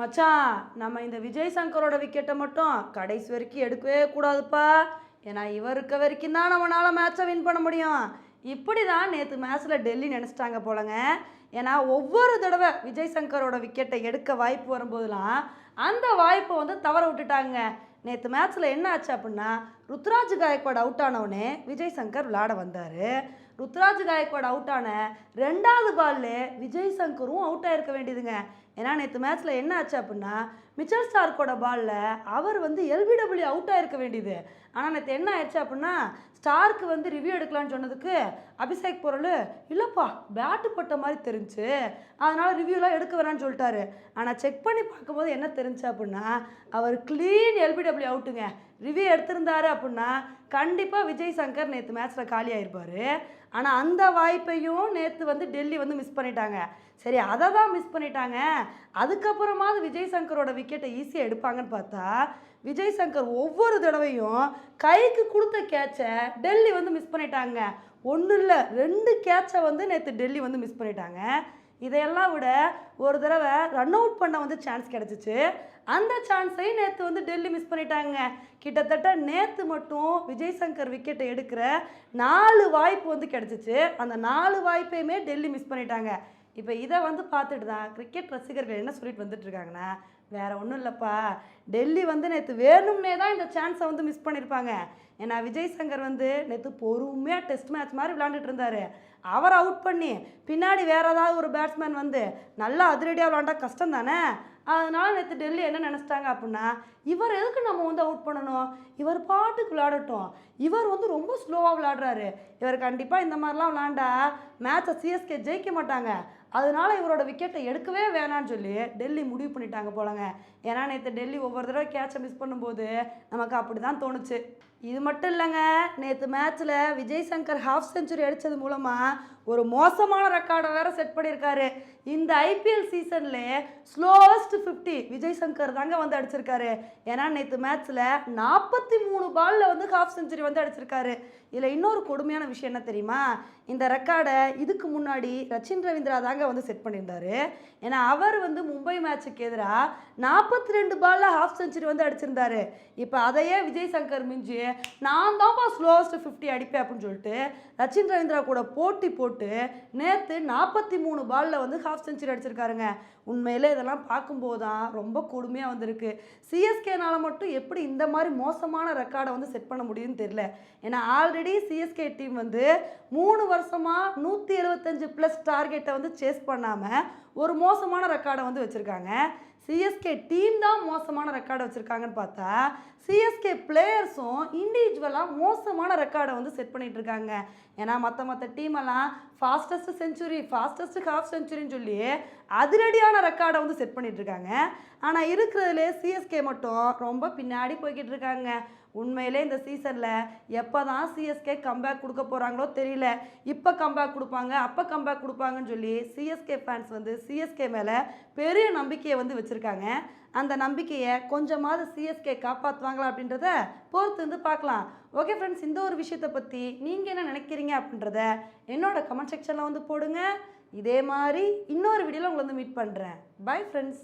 மச்சான் நம்ம இந்த விஜய் சங்கரோட விக்கெட்டை மட்டும் கடைசி வரைக்கும் எடுக்கவே கூடாதுப்பா. ஏன்னா இவர் இருக்க வரைக்கும் தான் நம்மளால் மேட்ச்சை வின் பண்ண முடியும். இப்படி தான் நேற்று மேட்ச்சில் டெல்லி நினச்சிட்டாங்க போலங்க. ஏன்னா ஒவ்வொரு தடவை விஜய் சங்கரோட விக்கெட்டை எடுக்க வாய்ப்பு வரும்போதெல்லாம் அந்த வாய்ப்பை வந்து தவற விட்டுட்டாங்க. நேற்று மேட்ச்சில் என்ன ஆச்சு அப்படின்னா ருத்ராஜ் காயக்வாட் அவுட் ஆனவுடனே விஜய் சங்கர் விளாட வந்தார். ருத்ராஜ் காயக்வாட் அவுட் ஆன ரெண்டாவது பால்ல விஜய் சங்கரும் அவுட் ஆகிருக்க வேண்டியதுங்க. ஏன்னா நேற்று மேட்ச்சில் என்ன ஆச்சு அப்படின்னா மிச்சல் ஸ்டார்க்கோட பாலில் அவர் வந்து எல்பிடபிள்யூ அவுட் ஆகிருக்க வேண்டியது. ஆனால் நேற்று என்ன ஆயிடுச்சு அப்படின்னா ஸ்டார்க்கு வந்து ரிவ்யூ எடுக்கலான்னு சொன்னதுக்கு அபிஷேக் பொருள் இல்லைப்பா பேட்டு போட்ட மாதிரி தெரிஞ்சு அதனால் ரிவ்யூலாம் எடுக்க வரான்னு சொல்லிட்டாரு. ஆனால் செக் பண்ணி பார்க்கும்போது என்ன தெரிஞ்சு அப்படின்னா அவர் க்ளீன் எல்பிடபிள்யூ அவுட்டுங்க ரிவ்யூ எடுத்திருந்தாரு அப்படின்னா கண்டிப்பாக விஜய் சங்கர் நேற்று மேட்ச்சில் காலி ஆயிருப்பாரு. ஆனால் அந்த வாய்ப்பையும் நேற்று வந்து டெல்லி வந்து மிஸ் பண்ணிட்டாங்க. சரி அதை தான் மிஸ் பண்ணிட்டாங்க. அதுக்கப்புறமாவது விஜய் சங்கரோட விக்கெட்டை ஈஸியாக எடுப்பாங்கன்னு பார்த்தா விஜய் சங்கர் ஒவ்வொரு தடவையும் கைக்கு கொடுத்த கேட்சை டெல்லி வந்து மிஸ் பண்ணிட்டாங்க. ஒன்றும் இல்லை ரெண்டு கேட்சை வந்து நேற்று டெல்லி வந்து மிஸ் பண்ணிட்டாங்க. இதையெல்லாம் விட ஒரு தடவை ரன் அவுட் பண்ண வந்து சான்ஸ் கிடச்சிச்சு. அந்த சான்ஸையும் நேற்று வந்து டெல்லி மிஸ் பண்ணிட்டாங்க. கிட்டத்தட்ட நேற்று மட்டும் விஜய் சங்கர் விக்கெட்டை எடுக்கிற நாலு வாய்ப்பு வந்து கிடச்சிச்சு. அந்த நாலு வாய்ப்பையுமே டெல்லி மிஸ் பண்ணிட்டாங்க. இப்போ இதை வந்து பார்த்துட்டு தான் கிரிக்கெட் ரசிகர்கள் என்ன சொல்லிட்டு வந்துட்டுருக்காங்கன்னா வேறு ஒன்றும் இல்லைப்பா. டெல்லி வந்து நேற்று வேணும்னே தான் இந்த சான்ஸை வந்து மிஸ் பண்ணியிருப்பாங்க. ஏன்னா விஜய் சங்கர் வந்து நேற்று பொறுமையாக டெஸ்ட் மேட்ச் மாதிரி விளாண்டுட்டு இருந்தார். அவர் அவுட் பண்ணி பின்னாடி வேறு ஏதாவது ஒரு பேட்ஸ்மேன் வந்து நல்லா அதிரடியாக விளாண்டா கஷ்டம் தானே அதனால் நேற்று டெல்லி என்ன நினச்சிட்டாங்க அப்படின்னா இவர் எதுக்கு நம்ம வந்து அவுட் பண்ணணும்? இவர் பாட்டுக்கு விளையாடட்டும். இவர் வந்து ரொம்ப ஸ்லோவாக விளையாடுறாரு. இவர் கண்டிப்பாக இந்த மாதிரிலாம் விளாண்டா மேட்சை சிஎஸ்கே ஜெயிக்க மாட்டாங்க. அதனால இவரோட விக்கெட்டை எடுக்கவே வேணான்னு சொல்லி டெல்லி முடிவு பண்ணிட்டாங்க போலங்க. ஏன்னா நேற்று டெல்லி ஒவ்வொரு தடவை கேட்சை மிஸ் பண்ணும்போது நமக்கு அப்படி தான் தோணுச்சு. இது மட்டும் இல்லைங்க நேற்று மேட்ச்சில் விஜய் சங்கர் ஹாஃப் செஞ்சுரி அடித்தது மூலமாக ஒரு மோசமான ரெக்கார்டை வேற செட் பண்ணியிருக்காரு. இந்த ஐபிஎல் சீசன்லே ஸ்லோவஸ்ட் ஃபிஃப்டி விஜய் சங்கர் தாங்க வந்து அடிச்சிருக்காரு. ஏன்னா நேற்று மேட்ச்சில் நாற்பத்தி மூணு பாலில் வந்து ஹாஃப் செஞ்சுரி வந்து அடிச்சிருக்காரு. இதில் இன்னொரு கொடுமையான விஷயம் என்ன தெரியுமா? இந்த ரெக்கார்டை இதுக்கு முன்னாடி ரச்சின் ரவீந்திரா தாங்க வந்து செட் பண்ணியிருந்தாரு. ஏன்னா அவர் வந்து மும்பை மேட்சுக்கு எதிராக நாற்பத்தி ரெண்டு பாலில் ஹாஃப் செஞ்சுரி வந்து அடிச்சிருந்தாரு. இப்போ அதையே விஜய் சங்கர் மிஞ்சி நான் தான்ப்பா ஸ்லோவஸ்ட் ஃபிஃப்டி அடிப்பேன் அப்படின்னு சொல்லிட்டு ரச்சின் ரவீந்திரா கூட போட்டி போட்டு நேற்று நாற்பத்தி மூணு பாலில் வந்து ஹாஃப் செஞ்சுரி அடிச்சிருக்காருங்க. உண்மையில் இதெல்லாம் பார்க்கும்போது தான் ரொம்ப கொடுமையாக வந்திருக்கு. சிஎஸ்கேனால் மட்டும் எப்படி இந்த மாதிரி மோசமான ரெக்கார்டை வந்து செட் பண்ண முடியும்னு தெரியல. ஏன்னா ஆல்ரெடி சிஎஸ்கே டீம் வந்து மூணு வருஷமாக நூற்றி எழுபத்தஞ்சு ப்ளஸ் டார்கெட்டை வந்து சேஸ் பண்ணாமல் ஒரு மோசமான ரெக்கார்டை வந்து வச்சுருக்காங்க. சிஎஸ்கே டீம் தான் மோசமான ரெக்கார்டை வச்சுருக்காங்கன்னு பார்த்தா சிஎஸ்கே பிளேயர்ஸும் இண்டிவிஜுவலாக மோசமான ரெக்கார்டை வந்து செட் பண்ணிகிட்டு இருக்காங்க. ஏன்னா மற்ற மற்ற டீமெல்லாம் ஃபாஸ்டஸ்ட் செஞ்சுரி ஃபாஸ்டஸ்ட் ஹாஃப் செஞ்சுரின்னு சொல்லி அதிரடியான ரெக்கார்டை வந்து செட் பண்ணிகிட்டு இருக்காங்க. ஆனால் இருக்கிறதுலே சிஎஸ்கே மட்டும் ரொம்ப பின்னாடி போய்கிட்டு இருக்காங்க. உண்மையிலே இந்த சீசனில் எப்போ தான் சிஎஸ்கே கம்பேக் கொடுக்க போகிறாங்களோ தெரியல. இப்போ கம்பேக் கொடுப்பாங்க அப்போ கம்பேக் கொடுப்பாங்கன்னு சொல்லி சிஎஸ்கே ஃபேன்ஸ் வந்து சிஎஸ்கே மேலே பெரிய நம்பிக்கையை வந்து வச்சுருக்காங்க. அந்த நம்பிக்கையை கொஞ்சமாவது சிஎஸ்கே காப்பாற்றுவாங்களா அப்படின்றத பொறுத்து வந்து பார்க்கலாம். ஓகே ஃப்ரெண்ட்ஸ் இந்த ஒரு விஷயத்தை பற்றி நீங்கள் என்ன நினைக்கிறீங்க அப்படின்றத என்னோட கமெண்ட் செக்ஷனில் வந்து போடுங்க. இதே மாதிரி இன்னொரு வீடியோவில் உங்களை வந்து மீட் பண்ணுறேன் பை ஃப்ரெண்ட்ஸ்